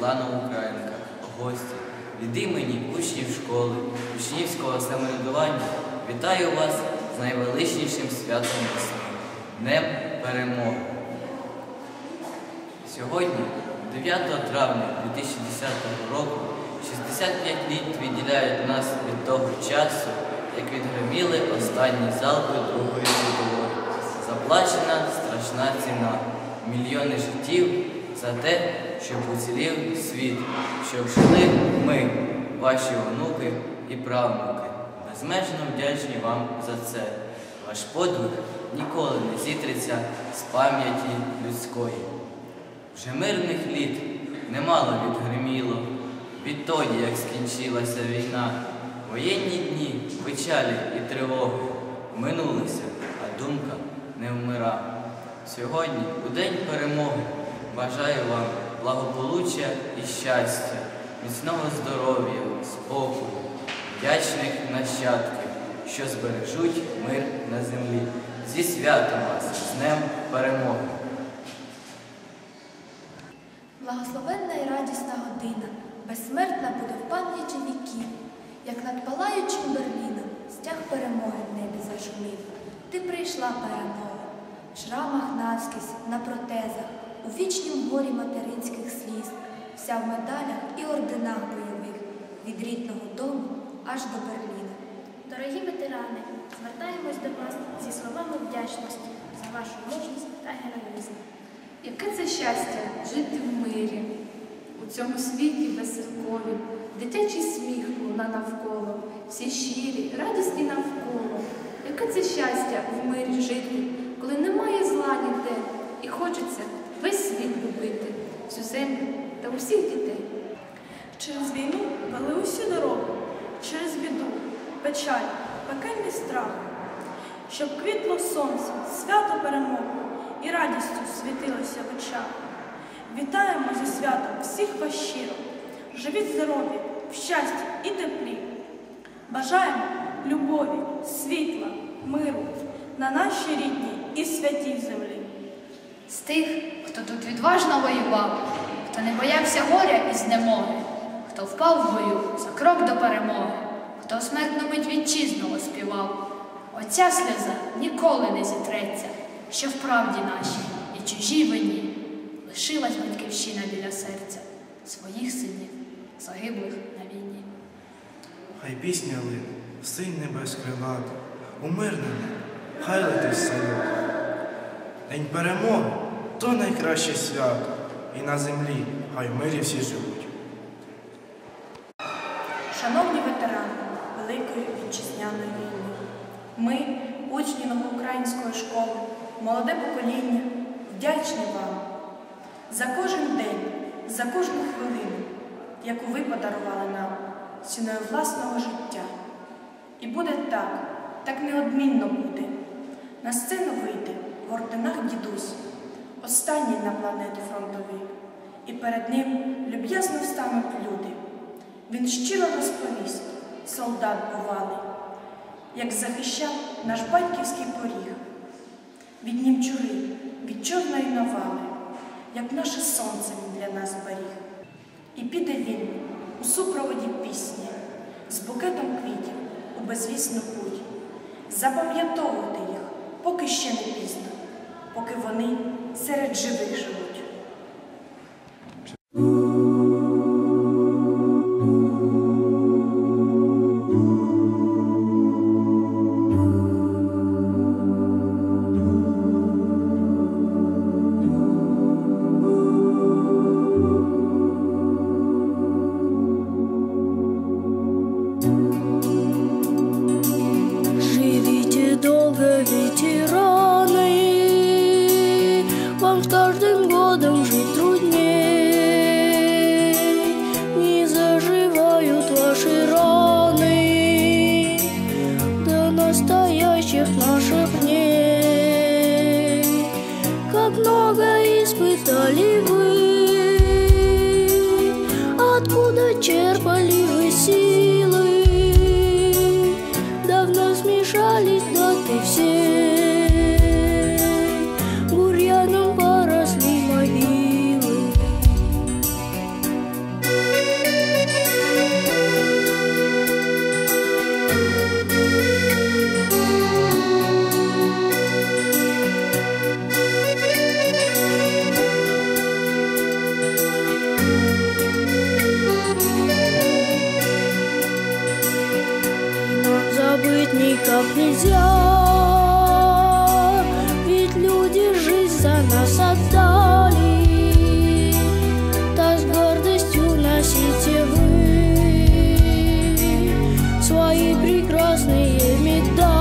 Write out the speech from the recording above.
села Новоукраїнка, гості, від імені учнів школи, учнівського самоврядування вітаю вас з найвеличнішим святом весни – Днем Перемоги. Сьогодні, 9 травня 2010 року, 65 літ відділяють нас від того часу, як відгроміли останні залпи Другої світової. Заплачена страшна ціна, мільйони життів за те, щоб уцілів світ, щоб жили ми, ваші онуки і правнуки. Безмежно вдячні вам за це. Ваш подвиг ніколи не зітреться з пам'яті людської. Вже мирних літ немало відгриміло, відтоді, як скінчилася війна, воєнні дні, печалі і тривоги Сьогодні, у день перемоги, бажаю вам благополуччя і щастя, міцного здоров'я, спокою, вдячних нащадків, що збережуть мир на землі. Зі святом вас, з Днем Перемоги! Благословенна і радісна година, безсмертна буде в пам'яті віків, як над палаючим Берліном стяг перемоги в небі зашумів. Ти прийшла перемога, в шрамах навскізь, на протезах, у вічнім горі материнських сліз, вся в медалях і орденах бойових, від рідного дому аж до Берліна. Дорогі ветерани, звертаємось до вас зі словами вдячності за вашу мужність та героїзм. Яке це щастя жити в мирі, у цьому світі безсилкові, дитячий сміх луна навколо, всі щирі, радісні навколо. Яке це щастя в мирі жити, коли немає зла ніде, і хочеться весь світ любити, всю землю та усіх дітей. Через війну вели усі дороги, через біду, печаль, пекельний страх, щоб квітло сонце, свято перемоги і радістю світилося в очах. Вітаємо зі святом всіх вас щиро, живіть здорові, в щасті і теплі. Бажаємо любові, світла, миру на нашій рідній і святій землі. З тих, хто тут відважно воював, хто не боявся горя і знемоги, хто впав в бою за крок до перемоги, хто смертну мить вітчизну оспівав. Оця сльоза ніколи не зітреться, що в правді нашій і чужій вині лишилась батьківщина біля серця своїх синів, загиблих на війні. Хай пісня лине, синь небес крилати, у мирному, хай летить салют. День перемоги то найкраще свято, і на землі хай в мирі всі живуть. Шановні ветерани Великої вітчизняної війни, ми, учні новоукраїнської школи, молоде покоління, вдячні вам за кожен день, за кожну хвилину, яку ви подарували нам ціною власного життя. І буде так, так неодмінно буде. На сцену вийде в орденах дідусь, останній на планеті фронтовій, і перед ним люб'язно встануть люди. Він щиро розповість, солдат бувалий, як захищав наш батьківський поріг. Від німчури, від чорної навали, як наше сонце він для нас беріг. І піде він у супроводі пісні, з букетом квітів у безвісну путь, запам'ятовувати поки ще не пізно, поки вони серед живих живуть. Вам нельзя. Ведь люди жизнь за нас отдали. Да с гордостью носите вы Свои прекрасные медали.